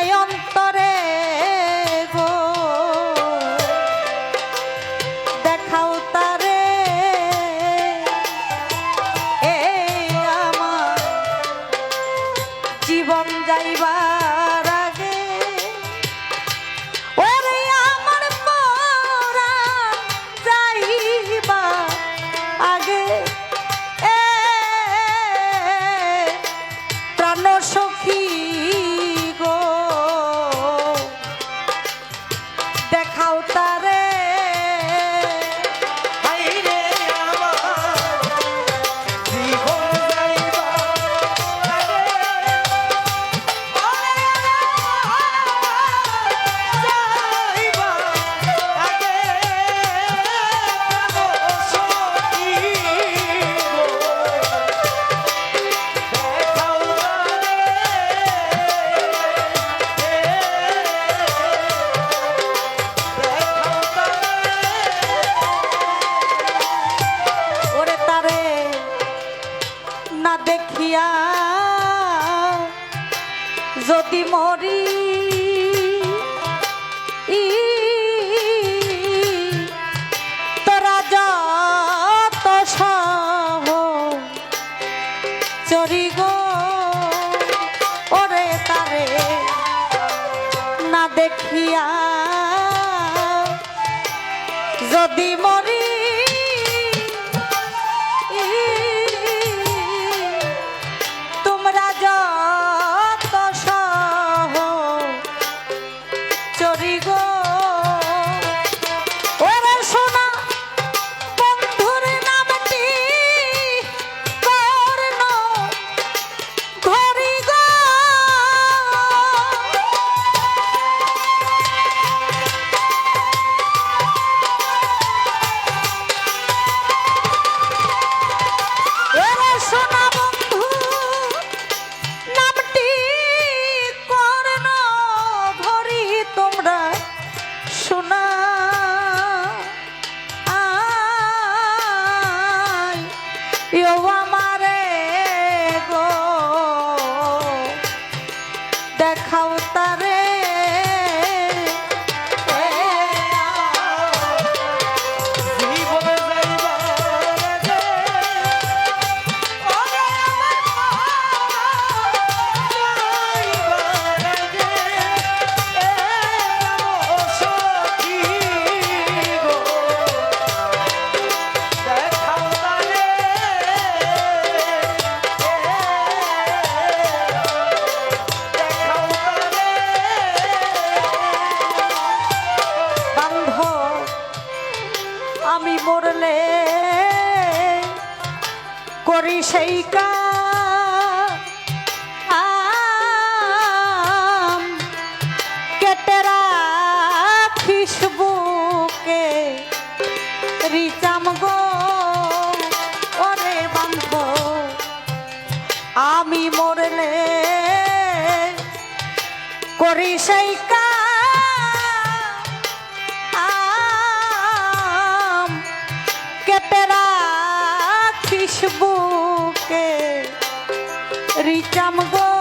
নায়ন্তরে গো। দেখাও তারে। এ আমার জীবন যাইবার দেখিয়া যদি মরি তোরা দেখিয়া যদি মরি করি সেই কাম। কেটে রাখিস বুকে রিচাম গো, ওরে বান্ধ আমি মরলে করি সেই কাম। বুকে রিচাম গো।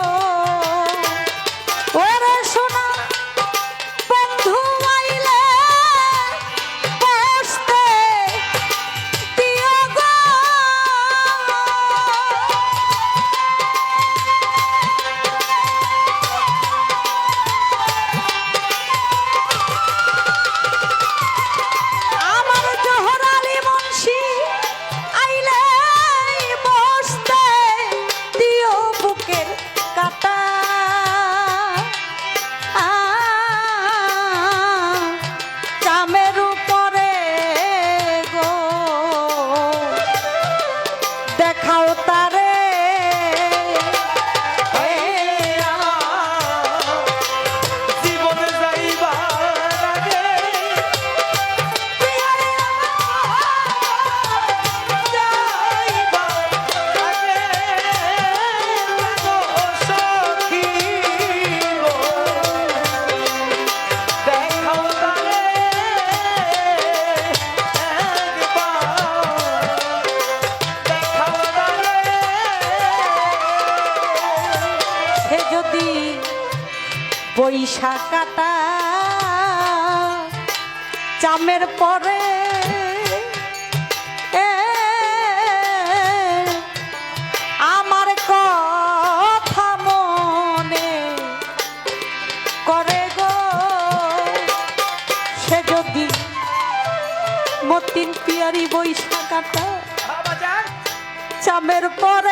বৈশাখাটা চামের পরে আমার কথা মনে করে গো। সে যদি মতিন পিয়ারি যান চামের পরে